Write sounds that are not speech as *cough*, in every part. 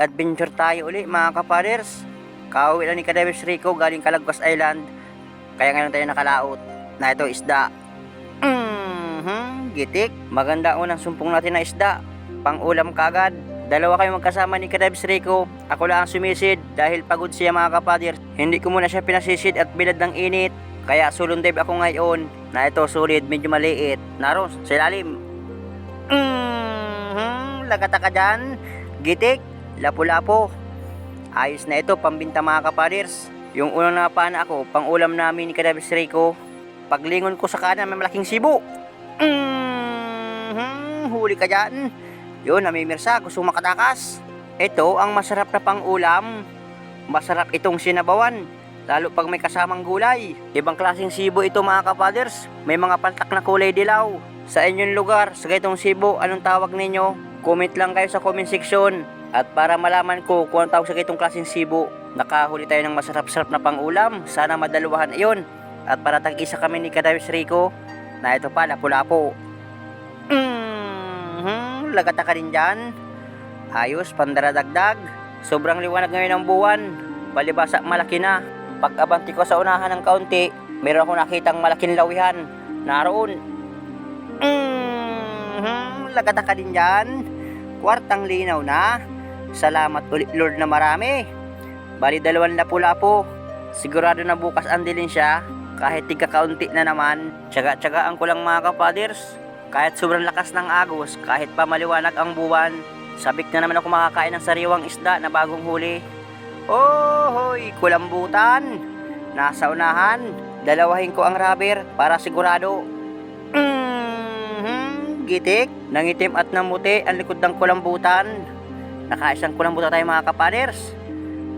adventure tayo uli mga kapaders. Kauwi lang ni Kadebes Rico galing Calagwas Island. Kaya ngayon tayo nakalaot na ito isda. Mhm, gitik. Maganda unang sumpong natin na isda. Pang ulam kagad. Dalawa kayo magkasama ni Kadebs Rico. Ako lang ang sumisid dahil pagod siya mga kapaders. Hindi ko muna siya pinasisid at bilad ng init. Kaya sulundib ako ngayon na ito solid, medyo maliit. Naros, sa ilalim. Mhm, lagata ka dyan. Gitik, lapu-lapo. Ayos na ito, pambinta mga kapaders. Yung unang napana ako, pang ulam namin ni Kadabis Rico. Paglingon ko sa kanan, may malaking sibo. Mhm, huli ka dyan. Yun, namimirsa, gusto makatakas. Ito ang masarap na pang ulam. Masarap itong sinabawan. Lalo pag may kasamang gulay. Ibang klaseng sibo ito mga kapaders. May mga pantak na kulay dilaw. Sa inyong lugar, sa ganitong sibo, anong tawag ninyo? Comment lang kayo sa comment section. At para malaman ko kung anong tawag sa ganitong klaseng sibo, nakahuli tayo ng masarap-sarap na pangulam. Sana madaluhan iyon. At para tag-isa kami ni Kadawis Rico, na ito pa, lapu-lapo. Mhm, lagata ka rin dyan. Ayos, pandaradagdag. Sobrang liwanag ngayon ng buwan. Palibasa malaki na. Pag abanti ko sa unahan ng kaunti, meron ako nakitang malaking lawihan. Naroon. Mhm, lagata ka din dyan. Kwartang linaw na. Salamat ulit Lord na marami. Bali dalawang lapu-lapo. Sigurado na bukas andilin siya. Kahit tigka kaunti na naman. Tsaga-tsagaan ko lang mga kapaders. Kahit sobrang lakas ng agos, kahit pa maliwanag ang buwan, sabik na naman ako makakain ng sariwang isda na bagong huli. Oh, hoy, kulambutan. Nasa unahan, dalawahin ko ang rubber para sigurado. Mhm, gitik, nangitim at namuti ang likod ng kulambutan. Nakaisang kulambutan tayo mga kapaders.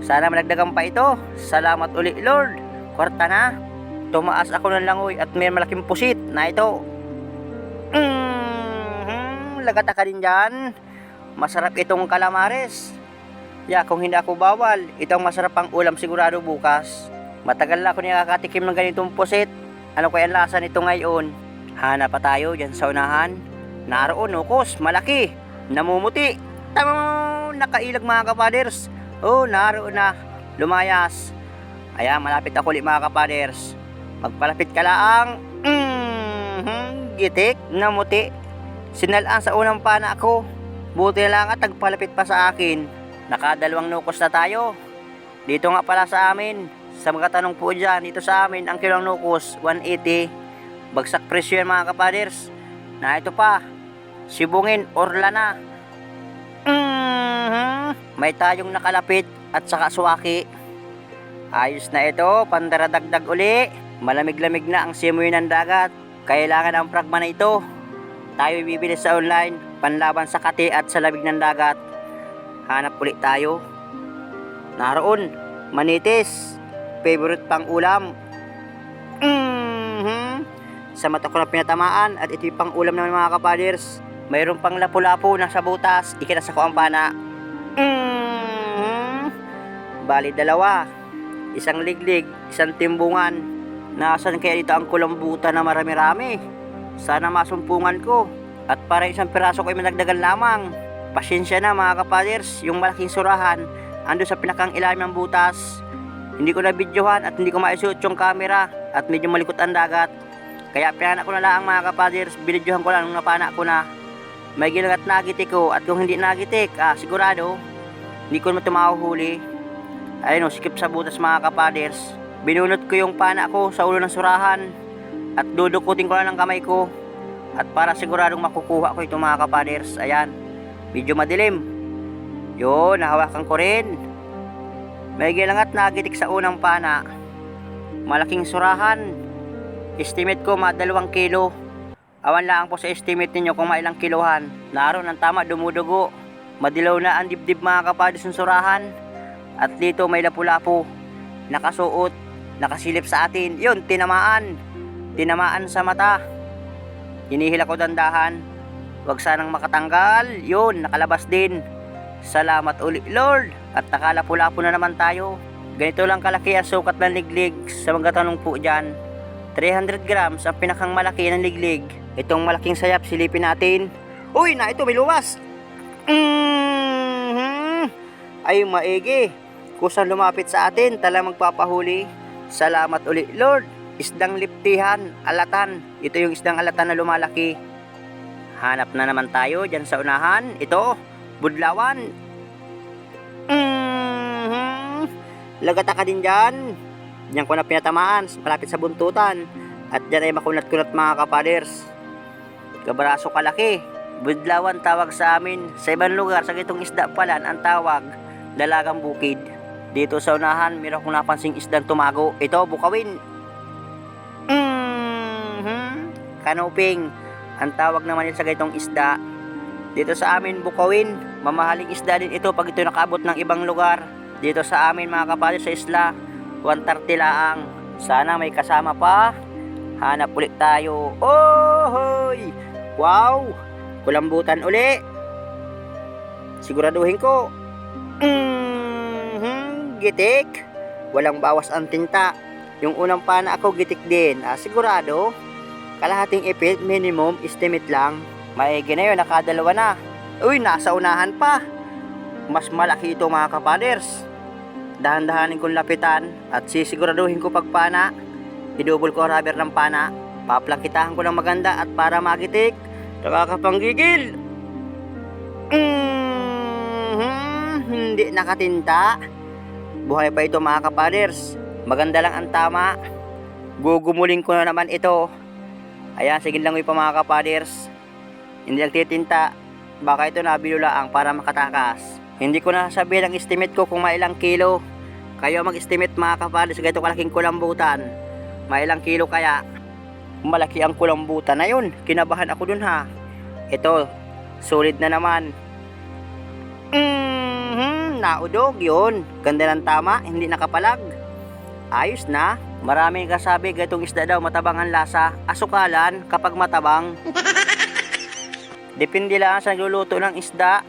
Sana malagdagan pa ito. Salamat uli Lord. Kwarta na. Tumaas ako ng langoy at may malaking pusit na ito. Mhm, lagata ka din dyan. Masarap itong kalamares. Ya, kung hindi ako bawal, itong masarap ang ulam sigurado bukas. Matagal na ako nakakatikim ng ganitong pusit. Ano kaya ang lasa nito ngayon? Hanap pa tayo dyan sa unahan. Naroon, ukos, malaki. Namumuti. Tamo, nakailag mga kapaders. Oh, naroon na. Lumayas. Ayan, malapit ako ulit mga kapaders. Magpalapit ka lang. Mhm, gitik, namuti. Sinalaan sa unang pana ako. Buti lang at tagpalapit pa sa akin. Nakadalawang nukos na tayo. Dito nga pala sa amin. Sa mga tanong po dyan, dito sa amin, ang kilong nukos, 180. Bagsak presyo yan mga kapaders. Na ito pa, sibungin, orla na. May tayong nakalapit at saka suwaki. Ayos na ito, pandaradagdag uli. Malamig-lamig na ang simoy ng dagat. Kailangan ang pragma na ito. Tayo bibili sa online, panlaban sa kati at sa labig ng dagat. Hanap ulit tayo. Naroon, manitis. Favorite pang ulam. Mhm. Sa mata ko na pinatamaan at ito yung pang ulam naman mga kapaders. Mayroon pang lapu-lapu na sa butas. Ikinasa ko ang pana. Mhm. Bali dalawa. Isang liglig, isang timbungan. Nasaan kaya dito ang kulambutan na marami-rami? Sana masumpungan ko. At para isang piraso ko ay managdagan lamang. Pasensya na mga kapaders, yung malaking surahan, ando sa pinakang ilalim ng butas. Hindi ko na videohan at hindi ko maisuot yung camera at medyo malikot ang dagat. Kaya pinanak ko na lang mga kapaders, binidyohan ko lang nung napana ko na. May ginagat nagitik ko at kung hindi nagitik, ah, sigurado, hindi ko naman tumahuli. Ayun o, skip sa butas mga kapaders. Binunot ko yung pana ko sa ulo ng surahan at dudukutin ko lang ng kamay ko. At para siguradong makukuha ko ito mga kapaders, ayan, medyo madilim. Yun, nahawakan ko rin. May gilangat na agitik sa unang pana. Malaking surahan. Estimate ko mga dalawang kilo. Awan lang po sa estimate ninyo kung mailang kilohan. Naroon ang tama, dumudugo. Madilaw na ang dibdib mga kapaders ng surahan. At dito may lapu-lapu. Nakasuot, nakasilip sa atin. Yun, tinamaan. Tinamaan sa mata. Hinihila ko dandahan. Huwag sanang makatanggal. Yun, nakalabas din. Salamat ulit Lord. At nakalapu-lapu na naman tayo. Ganito lang kalaki ang sukat ng liglig sa mga tanong po dyan. 300 grams ang pinakang malaki ng liglig. Itong malaking sayap silipin natin. Uy, na ito may luwas. Mhm. ay maigi. Kusang lumapit sa atin, tala magpapahuli. Salamat uli, Lord. Isdang liptihan, alatan. Ito yung isdang alatan na lumalaki. Hanap na naman tayo dyan sa unahan. Ito, budlawan. Mhm. Lagata ka din dyan. Diyan ko na pinatamaan, malapit sa buntutan. At dyan ay makunat-kunat mga kapaders. Kabaraso kalaki. Budlawan tawag sa amin. Sa ibang lugar, sa gitong isda pala, ang tawag, dalagang bukid. Dito sa unahan, meron kong napansing isdang tumago. Ito, bukawin. Mhm. Kanuping. Ang tawag naman yun sa gitong isda. Dito sa amin, bukawin. Mamahaling isda din ito pag ito nakaabot ng ibang lugar. Dito sa amin, mga kapatid sa isla, 130 laang. Sana may kasama pa. Hanap ulit tayo. Oh, hoy! Wow! Kulambutan uli. Siguraduhin ko. Mhm, gitik. Walang bawas ang tinta. Yung unang pana ako gitik din. Ah, sigurado. Kalahating ipit, minimum, estimate lang. Maigi na yun, nakadalawa na. Uy, nasa unahan pa. Mas malaki ito mga kapaders. Dahan-dahanin kong lapitan at sisiguraduhin ko pagpana. Idubol ko rubber ng pana. Paplakitahan ko ng maganda at para magitik. Nakakapanggigil. Mhm, hindi nakatinta. Buhay pa ito mga kapaders. Maganda lang ang tama. Gugumuling ko na naman ito. Ayan, sige lang pa mga kapaders. Hindi lang titinta. Baka ito nabilulaang para makatakas. Hindi ko na sabihin ang estimate ko kung mailang kilo. Kayo mag-estimate mga kapaders ganito kalaking kulambutan. Mailang kilo kaya. Malaki ang kulambutan na yun. Kinabahan ako dun ha. Ito, solid na naman. Mhm, naudog yun. Ganda ng tama, hindi nakapalag. Ayos na. Maraming kasabi gatong isda daw matabang ang lasa. Asukalan kapag matabang. *laughs* Depende lang sa nagluluto ng isda.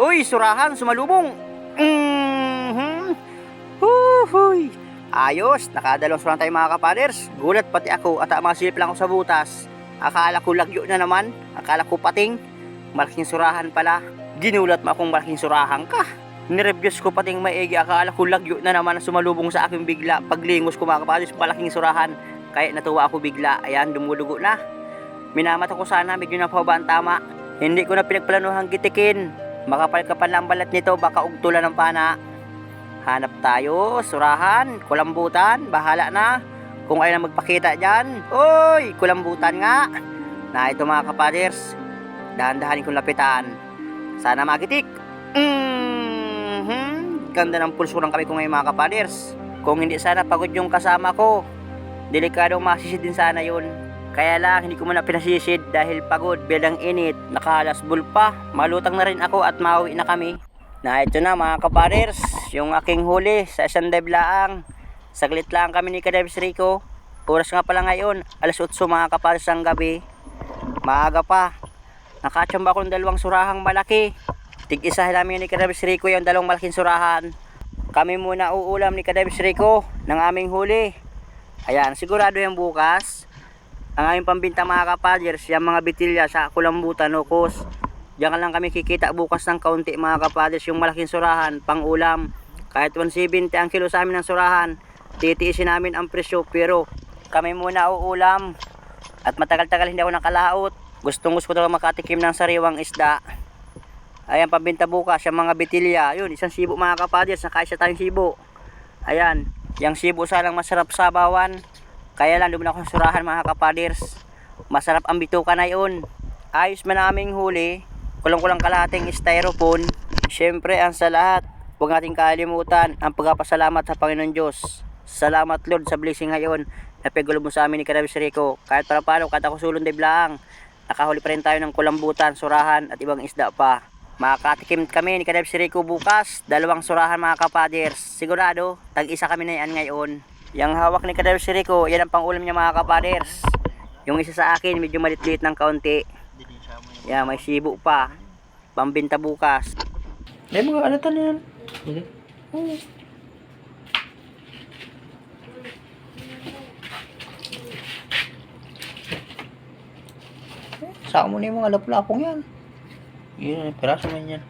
Uy, surahan, sumalubong. Mhm. Huhuy. Ayos, nakadalawang surang tayo mga kapaders. Gulat pati ako at masilip lang ako sa butas. Akala ko lagyo na naman. Akala ko pating. Malaking surahan pala. Ginulat mo akong malaking surahan ka. Nirevyos ko pating maigi. Akala ko lagyo na naman na sumalubong sa akin bigla. Paglingos ko mga kapaders, malaking surahan. Kaya natuwa ako bigla. Ayan, dumulugo na. Minamata ko sana, medyo na pa ba ang tama. Hindi ko na pinagplanuhang gitikin. Makapal-kapal na ang balat nito, baka ugtulan ng pana. Hanap tayo, surahan, kulambutan, bahala na. Kung ayaw na magpakita dyan, Uy, kulambutan nga. Na ito mga kapaders, dahan-dahanin kong lapitan. Sana magitik. Mhm, ganda ng pulso ng kami ko ngayon mga kapaders. Kung hindi sana pagod yung kasama ko, delikadong masisid din sana yun. Kaya lang, hindi ko muna pinasisid dahil pagod, bilang init, nakahalasbol pa. Malutang na rin ako at mauwi na kami. Na ito na mga kapaders, yung aking huli sa isang dive. Saglit lang kami ni Kadebs Rico. Oras nga pala ngayon, alas 8 mga kapaders ng gabi. Maaga pa. Nakachamba ko ng dalawang surahang malaki. Tig-isa namin ni Kadebs Rico yung dalawang malaking surahan. Kami muna uulam ni Kadebs Rico ng aming huli. Ayan, sigurado yung bukas. Ang aming pambinta mga kapaders, yung mga bitilya sa kulambutan, ukos. Diyan lang kami kikita bukas ng kaunti mga kapaders, yung malaking surahan, pang ulam. Kahit 170 ang kilo sa amin ng surahan, titiisin namin ang presyo pero kami muna uulam. At matagal-tagal hindi ako nakalaot. Gustong gusto ko talaga makatikim ng sariwang isda. Ayan, pambinta bukas, yung mga bitilya. Yun, isang sibo mga kapaders, nakaisa tayong sibo. Ayan, yung sibo sanang masarap sa bawan. Kaya lang dumaan ako sa surahan mga kapaders. Masarap ang bituka na yun. Ayos man naming huli. Kulang-kulang kalahating styrofoam. Siyempre ang sa lahat. Huwag nating kalimutan ang pagpapasalamat sa Panginoon Diyos. Salamat Lord sa blessing ngayon. Napigulo mo sa amin ni Kadabis Rico. Kahit para paano, kahit ako sulong diblaang. Nakahuli pa rin tayo ng kulambutan, surahan at ibang isda pa. Makakatikim kami ni Kadabis Rico bukas. Dalawang surahan mga kapaders. Sigurado, tag-isa kami na yan ngayon. Yang hawak ni Kadabis Rico, yan ang pangulam niya mga kapaders. Yung isa sa akin, medyo malit-lit ng kaunti. Yan, may sibo pa. Pambinta bukas. May mga alatan yan. Hindi. Oo. Saan mo na yung mga laplapong yan? Yun, piraso man yan.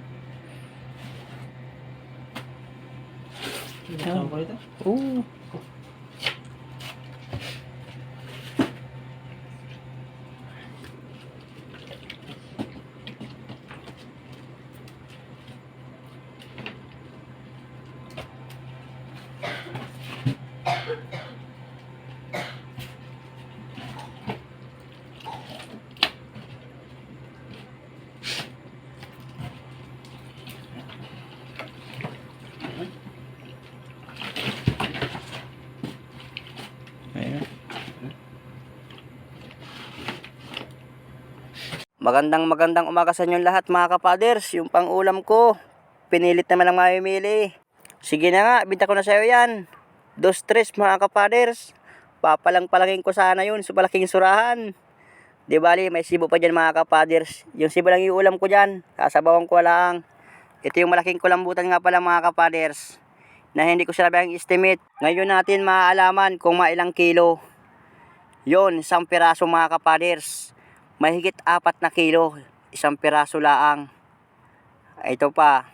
Rito? Oo. Ayan. Magandang magandang umaga sa inyo lahat mga kapaders. Yung pang ulam ko, pinilit naman ang mamimili. Sige na nga, binta ko na sa'yo yan. Dos tres mga kapaders. Papalang palaging ko sana yun sa malaking surahan. Di bali, may sibo pa dyan mga kapaders. Yung sibo lang yung ulam ko dyan. Kasabawan ko lang. Ito yung malaking kulambutan nga pala mga kapaders. Na hindi ko sinabi ang estimate. Ngayon natin maaalaman kung mailang kilo. Yon, isang piraso mga kapaders mahigit apat na kilo, isang piraso laang. Ito pa,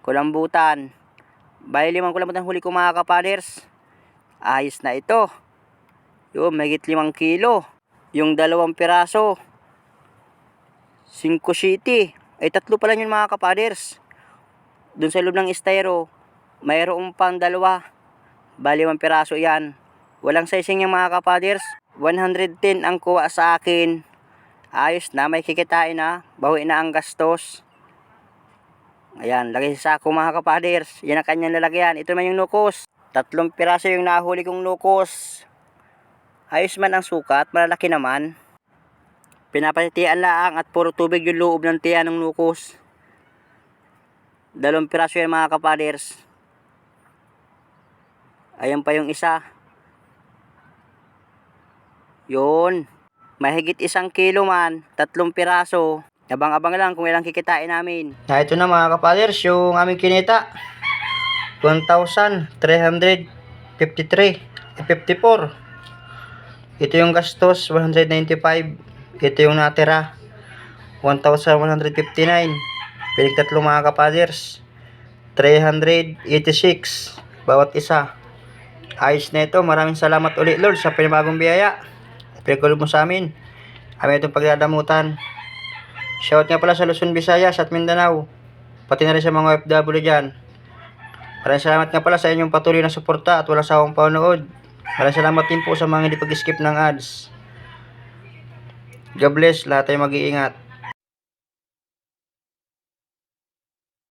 kulambutan. Bali limang kulambutan huli ko mga kapaders. Ayos na ito. Yung mahigit limang kilo. Yung dalawang piraso. 5 city. Ay tatlo pala yun mga kapaders. Doon sa loob ng estero, mayroong pang dalawa. Bali limang piraso yan. Walang sizing yung mga kapaders. 110 ang kuha sa akin. Ayos na, may kikitain na. Bawi na ang gastos. Ayan, lagay sa sako mga kapaders. Yan ang kanyang lalagyan. Ito naman yung nukos. Tatlong piraso yung nahuli kong nukos. Ayos man ang sukat, malalaki naman. Pinapatitian laang at puro tubig yung loob ng tiyan ng nukos. Dalawang piraso yan mga kapaders. Ayan pa yung isa. Yun. Mahigit isang kilo man, tatlong piraso. Abang-abang lang kung ilang kikitain namin. Na ito na mga kapaders, yung aming kinita. 1,353 54 Ito yung gastos, 195. Ito yung natira, 1,159. Pinig tatlo mga kapaders. 386 bawat isa. Ayos na ito. Maraming salamat ulit Lord sa pinabagong biyaya. Pinagkulob mo sa amin. Kami itong pagdadamutan. Shout nga pala sa Luzon, Visayas at Mindanao. Pati na rin sa mga OFW dyan. Maraming salamat nga pala sa inyong patuloy na suporta at wala sa akong paunood. Maraming salamat din po sa mga hindi pag-skip ng ads. God bless. Lahat tayo mag-iingat.